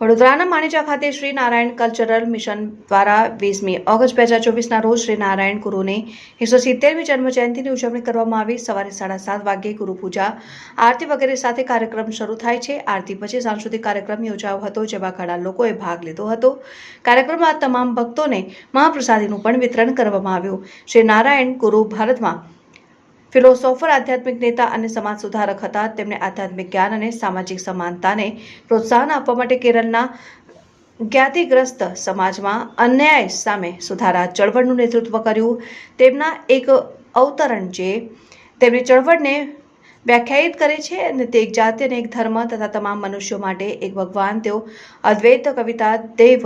વડોદરાના માણેજા ખાતે Shri Narayan cultural mission દ્વારા વીસમી ઓગસ્ટ બે હજાર ચોવીસના રોજ શ્રી નારાયણ ગુરુની એકસો સિત્તેરમી જન્મજયંતિની ઉજવણી કરવામાં આવી. સવારે સાડા સાત વાગ્યે ગુરુ પૂજા આરતી વગેરે સાથે કાર્યક્રમ શરૂ થાય છે. આરતી પછી સાંસ્કૃતિક કાર્યક્રમ યોજાયો હતો, જેમાં ઘણા લોકોએ ભાગ લીધો હતો. કાર્યક્રમમાં તમામ ભક્તોને મહાપ્રસાદીનું પણ વિતરણ કરવામાં આવ્યું. શ્રી નારાયણ ગુરુ ભારતમાં ફિલોસોફર આધ્યાત્મિક નેતા અને સમાજ સુધારક હતા. તેમણે આધ્યાત્મિક જ્ઞાન અને સામાજિક સમાનતાને પ્રોત્સાહન આપવા માટે કેરળના જ્ઞાતિગ્રસ્ત સમાજમાં અન્યાય સામે સુધારા ચળવળનું નેતૃત્વ કર્યું. તેમના એક અવતરણ જે તેમની ચળવળને વ્યાખ્યાયિત કરે છે અને તે એક જાતિ અને એક ધર્મ તથા તમામ મનુષ્યો માટે એક ભગવાન. તેઓ અદ્વૈત કવિતા દેવ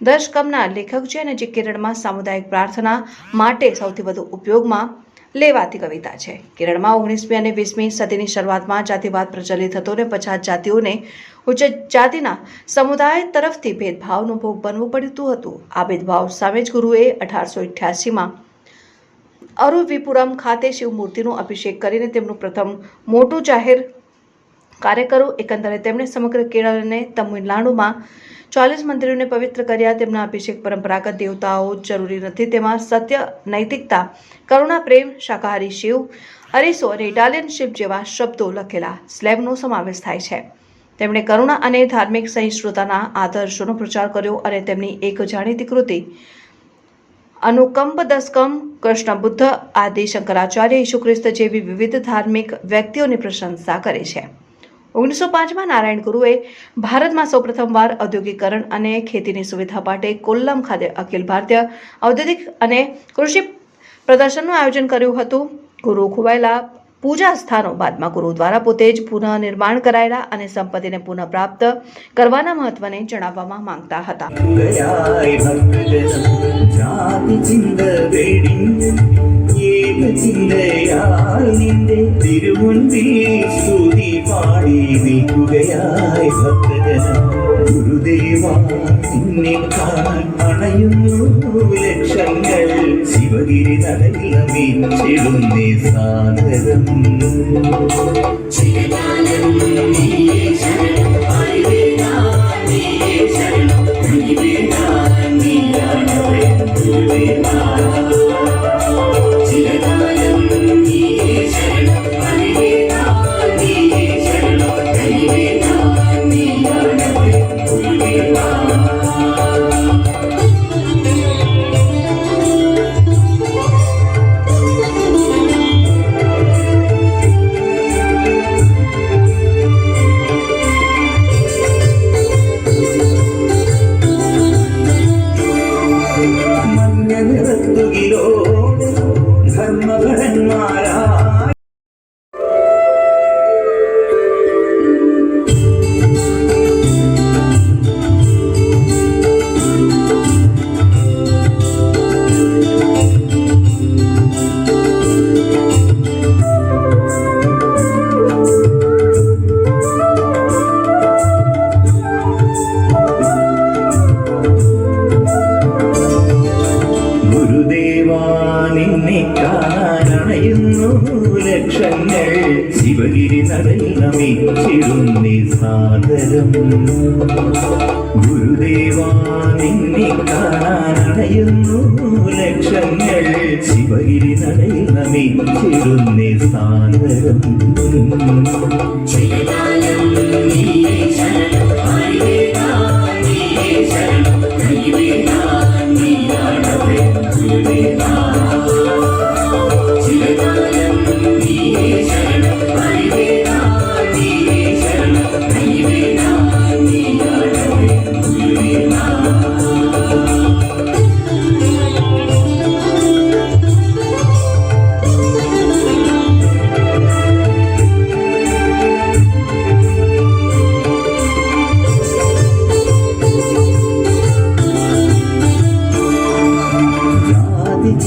દશકમના લેખક છે અને જે કેરળમાં સામુદાયિક પ્રાર્થના માટે સૌથી વધુ ઉપયોગમાં લેવાતી કવિતા છે. કેરળમાં ઓગણીસમી અને વીસમી સદીની શરૂઆતમાં જાતિવાદ પ્રચલિત હતો અને પછાત જાતિઓને ઉચ્ચ જાતિના સમુદાય તરફથી ભેદભાવનો ભોગ બનવું પડતું હતું. આ ભેદભાવ સામે જ ગુરુએ અઢારસો અઠ્યાસીમાં અરુવિપુરમ ખાતે શિવમૂર્તિનો અભિષેક કરીને તેમનું પ્રથમ મોટું જાહેર કાર્ય કર્યું એકંદરે તેમણે સમગ્ર કેરળ અને તમિલનાડુમાં ચાલીસ મંદિરોને પવિત્ર કર્યા, તેમના અભિષેક પરંપરાગત દેવતાઓ જરૂરી નથી, તેમાં સત્ય, નૈતિકતા, કરુણા, પ્રેમ, શાકાહારી શિવ, અરીસો અને ઇટાલિયન શિવ જેવા શબ્દો લખેલા સ્લેબનો સમાવેશ થાય છે. તેમણે કરુણા અને ધાર્મિક સહિષ્ણુતાના આદર્શોનો પ્રચાર કર્યો અને તેમની એક જાણીતી કૃતિ, અનુકંપ દસકમ, કૃષ્ણ બુદ્ધ, આદિ શંકરાચાર્ય ઈસુ ખ્રિસ્ત જેવી વિવિધ ધાર્મિક વ્યક્તિઓની પ્રશંસા કરે છે. ઓગણીસો પાંચમાં નારાયણ ગુરુએ ભારતમાં સૌપ્રથમવાર ઔદ્યોગિકરણ અને ખેતીની સુવિધા માટે કોલ્લમ ખાતે અખિલ ભારતીય ઔદ્યોગિક અને કૃષિ પ્રદર્શનનું આયોજન કર્યું હતું. ગુરુ ખોવાયેલા પૂજા સ્થાનો બાદમાં ગુરુ દ્વારા પોતે જ પુનઃનિર્માણ કરાયેલા અને સંપત્તિને પુનઃ પ્રાપ્ત કરવાના મહત્વને જણાવવામાં માંગતા હતા. പാടി നിൽക്കുകയായി ഭക്തജനം. ഗുരുദേവ നിന്നെ കാണാൻ ലക്ഷങ്ങൾ ശിവഗിരി നടയിൽ നമിച്ചിടുന്നേ സാദരം ചിരകാലം നമിച്ചിടുന്നി സാദരം ഗുരുദേവാ നിന്നെ കാണാനണയുന്നു ലക്ഷങ്ങൾ ശിവഗിരി നടയിൽ നമിച്ചിടുന്നി സാദരം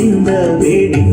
சிந்த வேடி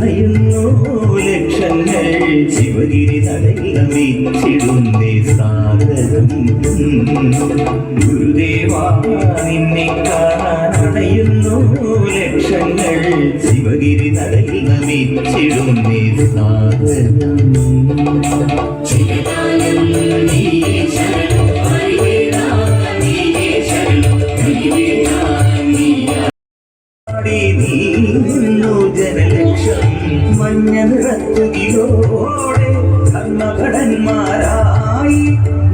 തടയുന്നു. ലക്ഷങ്ങൾ ശിവഗിരി തടയിലമേറ്റിടുന്നേ സാഗരം. ഗുരുദേവാ നിന്നെ കാണാൻ അടയുന്നു ലക്ഷങ്ങൾ ശിവഗിരി തടയിലമേറ്റിടുന്നേ സാഗരം. ശിവകാലം നീ ശരണം ജനലക്ഷം മഞ്ഞ നിറത്തുകിലോടെ കർമ്മഭടന്മാരായി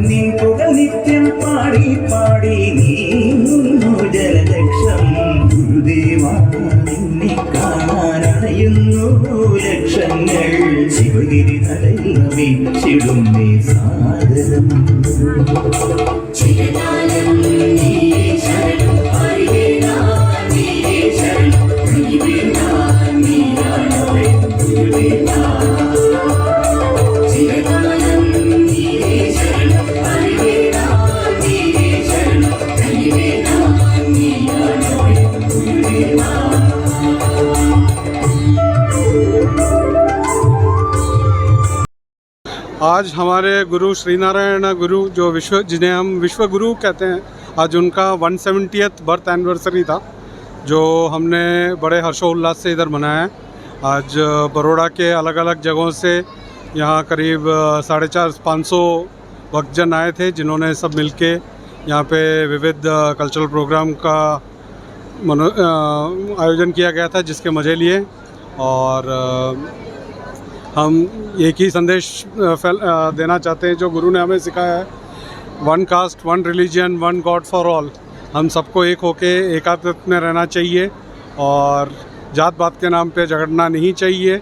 നിൻ പുകൾ നിത്യം പാടി പാടി നീങ്ങുന്നു ജലലക്ഷം ഗുരുദേവ നിന്നെ കാണാനറിയുന്നു ലക്ഷങ്ങൾ. ശിവഗിരി നടയിൽ നമിച്ചിടുന്നേ സാദരം ചിരകാലം आज हमारे गुरु श्रीनारायण गुरु, जो विश्व, जिन्हें हम विश्व गुरु कहते हैं, आज उनका वन सेवेंटियथ बर्थ एनिवर्सरी था, जो हमने बड़े हर्षोल्लास से इधर मनाया है। आज बड़ोड़ा के अलग अलग जगहों से यहाँ करीब साढ़े चार, पाँच सौ भक्तजन आए थे, जिन्होंने सब मिलके यहाँ पे विविध कल्चरल प्रोग्राम का आयोजन किया गया था, जिसके मज़े लिए। और हम एक ही संदेश फैल देना चाहते हैं जो गुरु ने हमें सिखाया है। One caste one religion one god for all हम सबको एक होके एकात्मत में रहना चाहिए और जात पात के नाम पे झगड़ना नहीं चाहिए।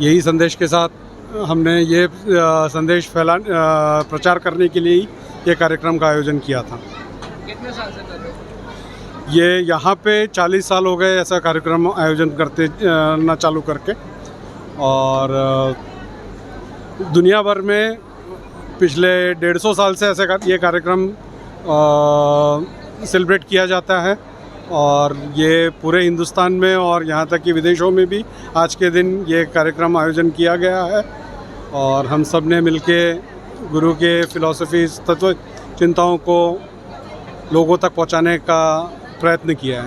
यही संदेश के साथ हमने ये संदेश फैला प्रचार करने के लिए ही ये कार्यक्रम का आयोजन किया था। कितने साल से कर रहे हो? ये यहाँ पे 40 साल हो गए ऐसा कार्यक्रम आयोजन करते ना चालू करके। और दुनिया भर में पिछले डेढ़ सौ साल से ऐसे ये कार्यक्रम सेलिब्रेट किया जाता है। और ये पूरे हिंदुस्तान में और यहाँ तक कि विदेशों में भी आज के दिन ये कार्यक्रम आयोजन किया गया है। और हम सबने मिलके गुरु के फिलॉसफी तत्व, चिंताओं को लोगों तक पहुँचाने का प्रयत्न किया है।